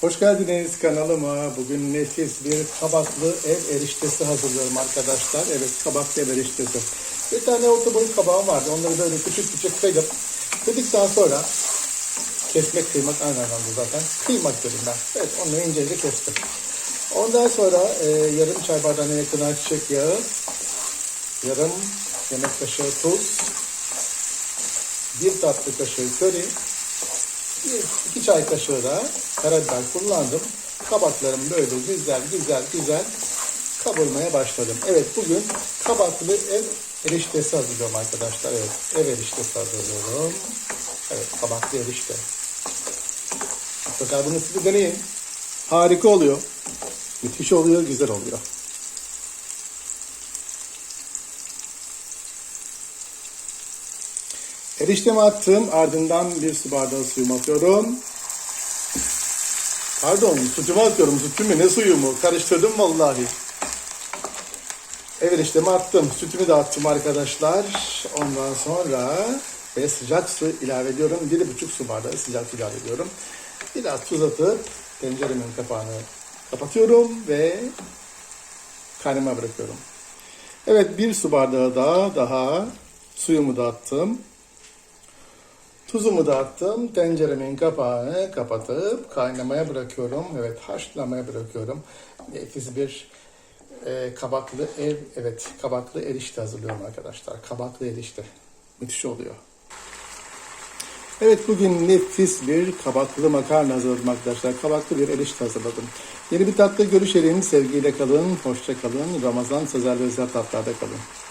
Hoş geldiniz kanalıma. Bugün nefis bir kabaklı ev eriştesi hazırlıyorum arkadaşlar. Evet kabaklı ev eriştesi. Bir tane orta boy kabağım vardı. Onları böyle küçük küçük kıydım. Kıydıktan sonra kesmek kıymak aynı anlamda zaten. Kıymak dedim ben. Evet onu ince ince kestim. Ondan sonra e, yarım çay bardağına yakın ayçiçek yağı, yarım yemek kaşığı tuz, bir tatlı kaşığı köri, bir, iki çay kaşığı da karabiber kullandım. Kabaklarım böyle güzel güzel güzel kavurmaya başladım. Evet bugün kabaklı ev eriştesi hazırlıyorum arkadaşlar. Evet ev eriştesi hazırlıyorum. Evet kabaklı erişte. Mutlaka bunu siz de deneyin. Harika oluyor. Müthiş oluyor, güzel oluyor. Eriştemi attım. Ardından bir su bardağı suyumu atıyorum. Pardon, sütümü atıyorum. Sütümü ne suyumu? Karıştırdım vallahi. Evet eriştemi attım. Sütümü de attım arkadaşlar. Ondan sonra ve sıcak su ilave ediyorum. Bir buçuk su bardağı sıcak su ilave ediyorum. Biraz tuz atıp tenceremin kapağını kapatıyorum ve kaynamaya bırakıyorum. Evet bir su bardağı daha daha suyumu da attım. Tuzumu da attım. Tenceremin kapağını kapatıp kaynamaya bırakıyorum. Evet haşlamaya bırakıyorum. Nefis bir e, kabaklı ev, evet kabaklı erişte hazırlıyorum arkadaşlar. Kabaklı erişte. Müthiş oluyor. Evet bugün nefis bir kabaklı makarna hazırladım arkadaşlar. Kabaklı bir erişte hazırladım. Yeni bir tatlı görüşelim. Sevgiyle kalın, hoşça kalın. Ramazan Sezer ve Özel tatlarda kalın.